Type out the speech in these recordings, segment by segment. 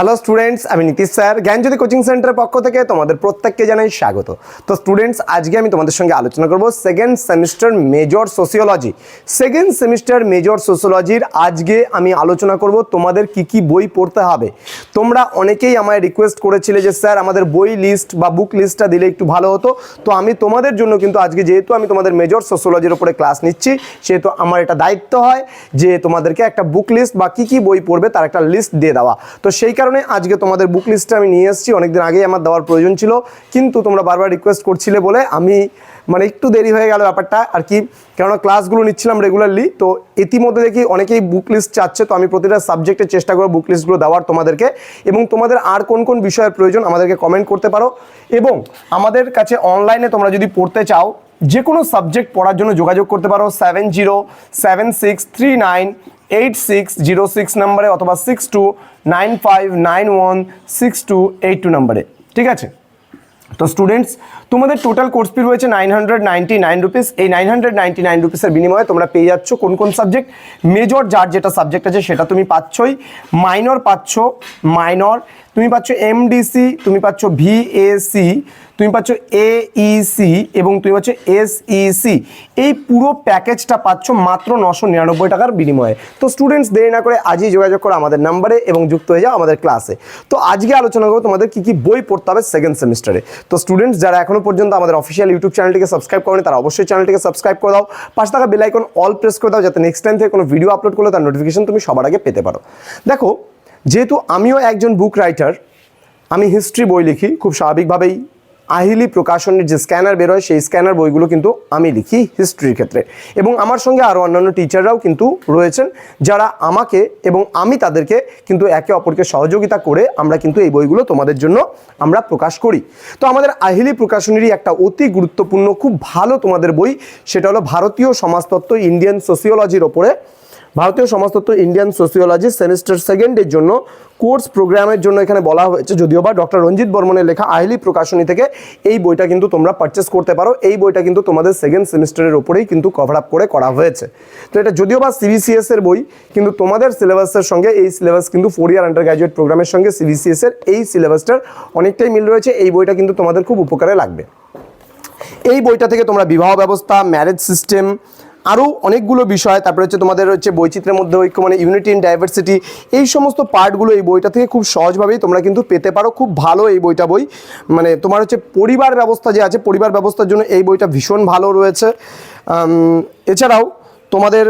Hello students আমি Nitish sir. জ্ঞানজ্যোতি coaching সেন্টারের পক্ষ থেকে তোমাদের প্রত্যেককে জানাই স্বাগত। তো স্টুডেন্টস আজকে আমি তোমাদের সঙ্গে আলোচনা করব second semester major sociology second semester major সোসিওলজির আজকে আমি আলোচনা করব তোমাদের কি কি বই পড়তে হবে। তোমরা অনেকেই আমায় রিকোয়েস্ট করেছিলে যে, স্যার, আমাদের বই লিস্ট বা বুক লিস্টটা দিলে একটু ভালো হতো। তো আমি তোমাদের জন্য কিন্তু আজকে যেহেতু আমি তোমাদের মেজর সোসিওলজির উপরে ক্লাস নিচ্ছি, সেহেতু আমার এটা দায়িত্ব হয় যে তোমাদেরকে একটা বুক লিস্ট বা কি কি বই পড়বে তার একটা লিস্ট দিয়ে দেওয়া। তো সেই কারণে আজকে তোমাদের বুক লিস্টটা আমি নিয়ে এসেছি। অনেকদিন আগেই আমার দেওয়ার প্রয়োজন ছিল। কিন্তু তোমরা বারবার রিকোয়েস্ট করছিলে বলে আমি মানে একটু দেরি হয়ে গেল ব্যাপারটা। আর কি, কেননা ক্লাসগুলো নিচ্ছিলাম রেগুলারলি তো ইতিমধ্যে দেখি অনেকেই বুক লিস্ট চাচ্ছে। তো আমি প্রতিটা সাবজেক্টের চেষ্টা করব বুক লিস্টগুলো দেওয়ার তোমাদেরকে। এবং তোমাদের আর কোন কোন বিষয়ের প্রয়োজন আমাদেরকে কমেন্ট করতে পারো। এবং আমাদের কাছে অনলাইনে তোমরা যদি পড়তে চাও যে কোনো সাবজেক্ট পড়ার জন্য যোগাযোগ করতে পারো seven zero seven six three nine eight six zero six নাম্বারে অথবা six two nine five nine one six two eight two নাম্বারে ঠিক আছে? তো স্টুডেন্টস তোমাদের টোটাল কোর্স ফি রয়েছে nine hundred ninety nine rupees এই নাইন হান্ড্রেড নাইনটি নাইন রুপিসের বিনিময়ে তোমরা পেয়ে যাচ্ছ কোন কোন সাবজেক্ট মেজর যার যেটা সাবজেক্ট আছে সেটা তুমি পাচ্ছই। মাইনর পাচ্ছ মাইনর তুমি পাচ্ছ এমডিসি তুমি পাচ্ছ ভিএসি তুমি পাচ্ছ এইসি এবং তুমি পাচ্ছ এসইসি এই পুরো প্যাকেজটা পাচ্ছ মাত্র নশো নিরানব্বই টাকার বিনিময়ে। তো স্টুডেন্টস দেরি না করে আজই যোগাযোগ করো আমাদের নাম্বারে এবং যুক্ত হয়ে যাও আমাদের ক্লাসে তো আজকে আলোচনা করব তোমাদের কী কী বই পড়তে হবে সেকেন্ড সেমিস্টারে তো স্টুডেন্টস যারা এখনও পর্যন্ত আমাদের অফিসিয়াল ইউটিউব চ্যানেলটিকে সাবস্ক্রাইব করেনি, তারা অবশ্যই চ্যানেলটিকে সাবস্ক্রাইব করে দাও। পাশে থাকা বেল আইকন অল প্রেস করে দাও, যাতে নেক্সট টাইম থেকে কোনো ভিডিও আপলোড করলে তার নোটিফিকেশন তুমি সবার আগে পেতে পারো। দেখো যেহেতু আমিও একজন বুক রাইটার আমি হিস্ট্রি বই লিখি, খুব স্বাভাবিকভাবেই আহিলি প্রকাশনের যে স্ক্যানার বেরোয়, সেই স্ক্যানার বইগুলো কিন্তু আমি লিখি হিস্ট্রির ক্ষেত্রে। এবং আমার সঙ্গে আরও অন্যান্য টিচাররাও কিন্তু রয়েছেন, যারা আমাকে এবং আমি তাদেরকে কিন্তু একে অপরকে সহযোগিতা করে আমরা কিন্তু এই বইগুলো তোমাদের জন্য আমরা প্রকাশ করি। তো আমাদের আহিলি প্রকাশনেরই একটা অতি গুরুত্বপূর্ণ, খুব ভালো তোমাদের বই, সেটা হলো ভারতীয় সমাজতত্ত্ব ইন্ডিয়ান সোসিওলজির ওপরে ভারতীয় সমাজতত্ত্ব ইন্ডিয়ান সোসিওলজি সেমিস্টার সেকেন্ডের জন্য কোর্স প্রোগ্রামের জন্য এখানে বলা হয়েছে, যদিও বা ডক্টর রঞ্জিত বর্মনের লেখা আহলি প্রকাশনী থেকে এই বইটা কিন্তু তোমরা পারচেস করতে পারো। এই বইটা কিন্তু তোমাদের সেকেন্ড সেমিস্টারের ওপরেই কিন্তু কভার আপ করে করা হয়েছে। তো এটা যদিও বা সিবিসিএস এর বই, কিন্তু তোমাদের সিলেবাসের সঙ্গে এই সিলেবাস কিন্তু ফোর ইয়ার আন্ডার গ্র্যাজুয়েট প্রোগ্রামের সঙ্গে সিবিসিএস এর এই সিলেবাসটার অনেকটাই মিল রয়েছে। এই বইটা কিন্তু তোমাদের খুব উপকারে লাগবে। এই বইটা থেকে তোমরা বিবাহ ব্যবস্থা ম্যারেজ সিস্টেম আরও অনেকগুলো বিষয়, তারপরে হচ্ছে তোমাদের হচ্ছে বৈচিত্র্যের মধ্যে ঐক্য মানে ইউনিটি ইন ডাইভার্সিটি এই সমস্ত পার্টগুলো এই বইটা থেকে খুব সহজভাবেই তোমরা কিন্তু পেতে পারো। খুব ভালো এই বইটা বই। মানে তোমার হচ্ছে পরিবার ব্যবস্থা যে আছে, পরিবার ব্যবস্থার জন্য এই বইটা ভীষণ ভালো রয়েছে। এছাড়াও তোমাদের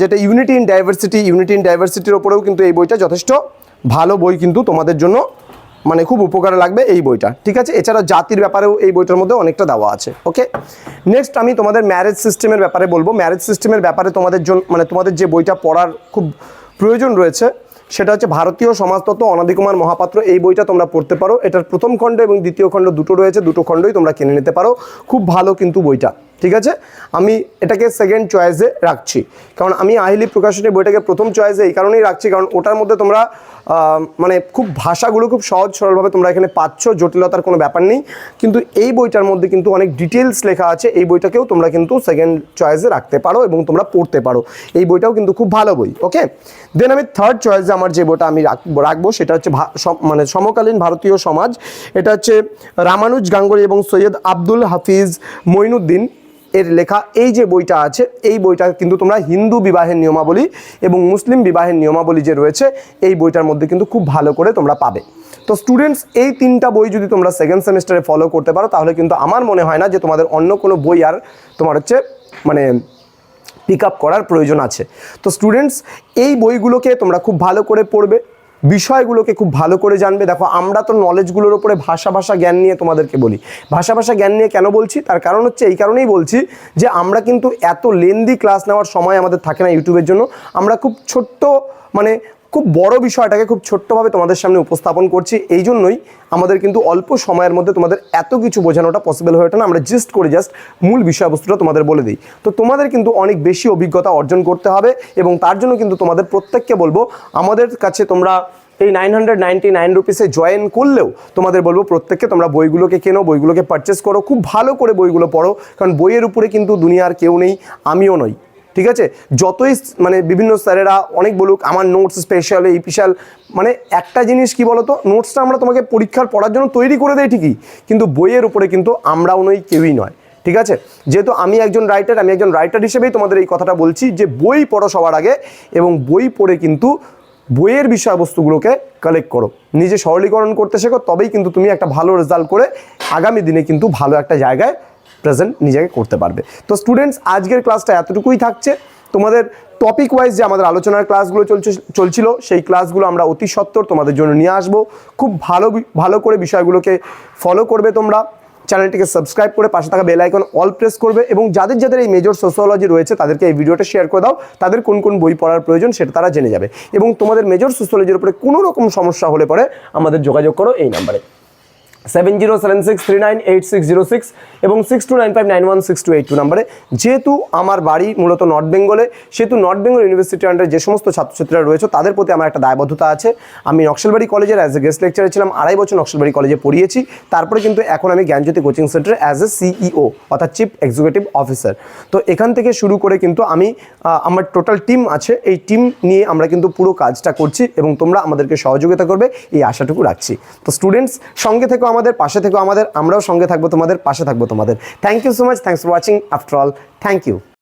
যেটা unity in diversity unity in ডাইভার্সিটির ওপরেও কিন্তু এই বইটা যথেষ্ট ভালো বই কিন্তু তোমাদের জন্য মানে খুব উপকারে লাগবে এই বইটা, ঠিক আছে? এছাড়া জাতির ব্যাপারেও এই বইটার মধ্যে অনেকটা দেওয়া আছে, ওকে? নেক্সট আমি তোমাদের ম্যারেজ সিস্টেমের ব্যাপারে বলব। ম্যারেজ সিস্টেমের ব্যাপারে তোমাদের জন্য মানে তোমাদের যে বইটা পড়ার খুব প্রয়োজন রয়েছে, সেটা হচ্ছে ভারতীয় সমাজতত্ত্ব অনাদিকুমার মহাপাত্র। এই বইটা তোমরা পড়তে পারো। এটার প্রথম খণ্ড এবং দ্বিতীয় খণ্ড দুটো রয়েছে, দুটো খণ্ডই তোমরা কিনে নিতে পারো। খুব ভালো কিন্তু বইটা। ঠিক আছে? আমি এটাকে সেকেন্ড চয়েসে রাখছি। কারণ আমি আহিলি প্রকাশনী বইটাকে প্রথম চয়েসে এই কারণেই রাখছি, কারণ ওটার মধ্যে তোমরা মানে খুব ভাষাগুলো খুব সহজ সরলভাবে তোমরা এখানে পাচ্ছ, জটিলতার কোনো ব্যাপার নেই। কিন্তু এই বইটার মধ্যে কিন্তু অনেক ডিটেলস লেখা আছে, এই বইটাকেও তোমরা কিন্তু সেকেন্ড চয়েসে রাখতে পারো এবং তোমরা পড়তে পারো। এই বইটাও কিন্তু খুব ভালো বই ওকে দেন আমি থার্ড চয়েসে আমার যে বইটা আমি রাখব, সেটা হচ্ছে মানে সমকালীন ভারতীয় সমাজ। এটা হচ্ছে রামানুজ গাঙ্গুলি এবং সৈয়দ আব্দুল হাফিজ মঈনুদ্দিন এর লেখা, এই যে বইটা আছে, এই বইটা কিন্তু তোমরা হিন্দু বিবাহের নিয়মাবলী এবং মুসলিম বিবাহের নিয়মাবলী যে রয়েছে, এই বইটার মধ্যে কিন্তু খুব ভালো করে তোমরা পাবে। তো স্টুডেন্টস এই তিনটা বই যদি তোমরা সেকেন্ড সেমিস্টারে ফলো করতে পারো, তাহলে কিন্তু আমার মনে হয় না যে তোমাদের অন্য কোনো বই আর তোমার হচ্ছে মানে পিক আপ করার প্রয়োজন আছে। তো স্টুডেন্টস এই বইগুলোকে তোমরা খুব ভালো করে পড়বে। বিষয়গুলোকে খুব ভালো করে জানবে। দেখো, আমরা তো নলেজগুলোর ওপরে ভাষা ভাষা জ্ঞান নিয়ে তোমাদেরকে বলি। ভাষা ভাষা জ্ঞান নিয়ে কেন বলছি? তার কারণ হচ্ছে, এই কারণেই বলছি যে, আমরা কিন্তু এত লেন্দি ক্লাস নেওয়ার সময় আমাদের থাকে না ইউটিউবের জন্য। আমরা খুব ছোট্ট মানে খুব বড় বিষয়টাকে খুব ছোট্টভাবে তোমাদের সামনে উপস্থাপন করছি। এই জন্যই আমাদের কিন্তু অল্প সময়ের মধ্যে তোমাদের এত কিছু বোঝানোটা পসিবল হয়ে ওঠে না। আমরা জাস্ট করে জাস্ট মূল বিষয়বস্তুটা তোমাদের বলে দিই। তো তোমাদের কিন্তু অনেক বেশি অভিজ্ঞতা অর্জন করতে হবে এবং তার জন্য কিন্তু তোমাদের প্রত্যেককে বলব, আমাদের কাছে তোমরা এই নাইন হান্ড্রেড নাইনটি নাইন রুপিসে জয়েন করলেও তোমাদের বলব, প্রত্যেককে তোমরা বইগুলোকে কেনো, বইগুলোকে পারচেস করো। খুব ভালো করে বইগুলো পড়ো, কারণ বইয়ের উপরে কিন্তু দুনিয়ার কেউ নেই, আমিও নই। ঠিক আছে? যতই মানে বিভিন্ন স্যারেরা অনেক বলুক, আমার নোটস স্পেশাল এই স্পেশাল মানে একটা জিনিস কি বলতো? নোটসটা আমরা তোমাকে পরীক্ষার পড়ার জন্য তৈরি করে দেয় ঠিকই, কিন্তু বইয়ের উপরে কিন্তু আমরাও নই, কেউই নয়। ঠিক আছে? যেহেতু আমি একজন রাইটার আমি একজন রাইটার হিসেবেই তোমাদের এই কথাটা বলছি যে বই পড়ো সবার আগে এবং বই পড়ে কিন্তু বইয়ের বিষয়বস্তুগুলোকে কালেক্ট করো। নিজে সরলীকরণ করতে শেখো, তবেই কিন্তু তুমি একটা ভালো রেজাল্ট করে আগামী দিনে কিন্তু ভালো একটা জায়গায় প্রেজেন্ট নিজেকে করতে পারবে। তো স্টুডেন্টস আজকের ক্লাসটা এতটুকুই থাকছে। তোমাদের টপিক ওয়াইজ যে আমাদের আলোচনার ক্লাসগুলো চলছে, চলছিল, সেই ক্লাসগুলো আমরা অতি সত্বর তোমাদের জন্য নিয়ে আসব। খুব ভালো ভালো করে বিষয়গুলোকে ফলো করবে তোমরা। চ্যানেলটিকে সাবস্ক্রাইব করে পাশে থাকা বেল আইকন অল প্রেস করবে এবং যাদের যাদের এই মেজর সোশিওলজি রয়েছে, তাদেরকে এই ভিডিওটা শেয়ার করে দাও। তাদের কোন কোন বই পড়ার প্রয়োজন সেটা তারা জেনে যাবে। এবং তোমাদের মেজর সোশিওলজির উপরে কোনো রকম সমস্যা হলে পরে আমাদের যোগাযোগ করো এই নাম্বারে seven zero seven six three nine eight six zero six এবং six two nine five nine one six two eight two নাম্বারে। যেহেতু আমার বাড়ি মূলত নর্থ বেঙ্গলে, সেহেতু নর্থ বেঙ্গল ইউনিভার্সিটি আন্ডারে যে সমস্ত ছাত্রছাত্রীরা রয়েছে, তাদের প্রতি আমার একটা দায়বদ্ধতা আছে। আমি নকশালবাড়ি কলেজের অ্যাজ এ গেস্ট লেকচারে ছিলাম, আড়াই বছর নকশালবাড়ি কলেজে পড়িয়েছি। তারপরে কিন্তু এখন আমি জ্ঞানজ্যোতি কোচিং সেন্টারে অ্যাজ এ সিইও অর্থাৎ চিফ এক্সিকিউটিভ অফিসার তো এখান থেকে শুরু করে কিন্তু আমি আমার টোটাল টিম আছে। এই টিম নিয়ে আমরা কিন্তু পুরো কাজটা করছি এবং তোমরা আমাদেরকে সহযোগিতা করবে, এই আশাটুকু রাখছি। তো স্টুডেন্টস সঙ্গে থেকো আমাদের পাশে থেকো, আমাদের, আমরাও সঙ্গে থাকব, তোমাদের পাশে থাকব তোমাদের। Thank you so much thanks for watching after all thank you